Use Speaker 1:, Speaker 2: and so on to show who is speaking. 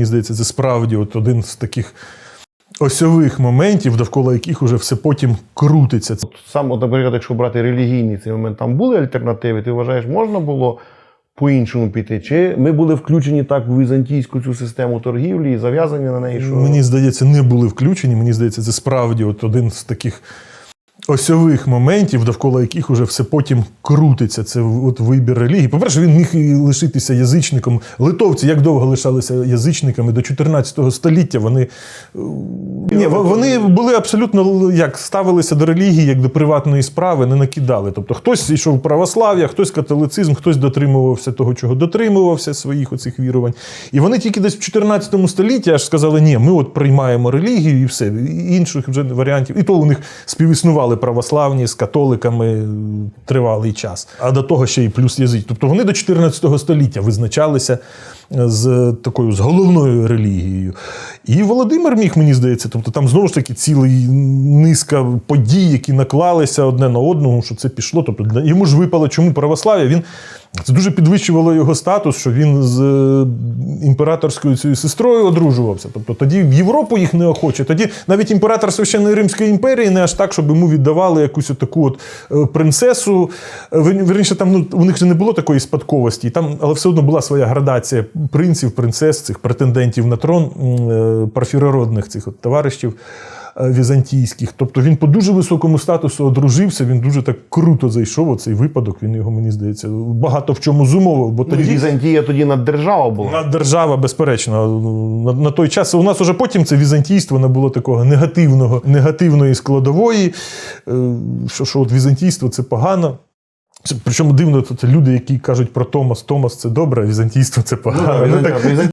Speaker 1: мені здається, це справді от один з таких осьових моментів, довкола яких уже все потім крутиться.
Speaker 2: Сам, от, наприклад, якщо брати релігійний цей момент, там були альтернативи, ти вважаєш, можна було по-іншому піти? Чи ми були включені так в візантійську цю систему торгівлі і зав'язані на неї, що
Speaker 1: Мені здається, не були включені. Мені здається, це справді от один з таких осьових моментів, довкола яких уже все потім крутиться. Це от вибір релігії. По-перше, він міг лишитися язичником. Литовці як довго лишалися язичниками до 14 століття. Вони, е, ні, вони були абсолютно як ставилися до релігії, як до приватної справи, не накидали. Тобто хтось йшов православ'я, хтось католицизм, хтось дотримувався того, чого дотримувався своїх оцих вірувань. І вони тільки десь в 14 столітті аж сказали, ні, ми от приймаємо релігію і все. Інших вже варіантів. І то у них співіснували православні з католиками е, тривалий час. А до того ще й плюс язик. Тобто вони до 14 століття визначалися е, з такою з головною релігією. І Володимир міг, мені здається, тобто там знову ж таки цілий низка подій, які наклалися одне на одного, що це пішло. Тобто йому ж випало, чому православ'я. Він це дуже підвищувало його статус, що він з е, імператорською цією сестрою одружувався. Тобто тоді в Європу їх не охоче. Тоді навіть імператор Священної Римської імперії не аж так, щоб йому віддавали якусь таку от е, принцесу. Е, вер- Вірніше, там ну, у них же не було такої спадковості, там, але все одно була своя градація принців, принцес, цих претендентів на трон парфірородних цих от товаришів візантійських. Тобто він по дуже високому статусу одружився, він дуже так круто зайшов. Оцей випадок. Він його, мені здається, багато в чому зумовив. Бо
Speaker 2: Ну,
Speaker 1: тоді
Speaker 2: Візантія тоді наддержава була?
Speaker 1: на держава, безперечно, на, на той час у нас уже потім це візантійство не було такого негативного, негативної складової, е, що, що от візантійство це погано. Причому дивно, це люди, які кажуть про Томас, Томас це добре, а візантійство це погано.
Speaker 2: Ну,
Speaker 1: Ну, так,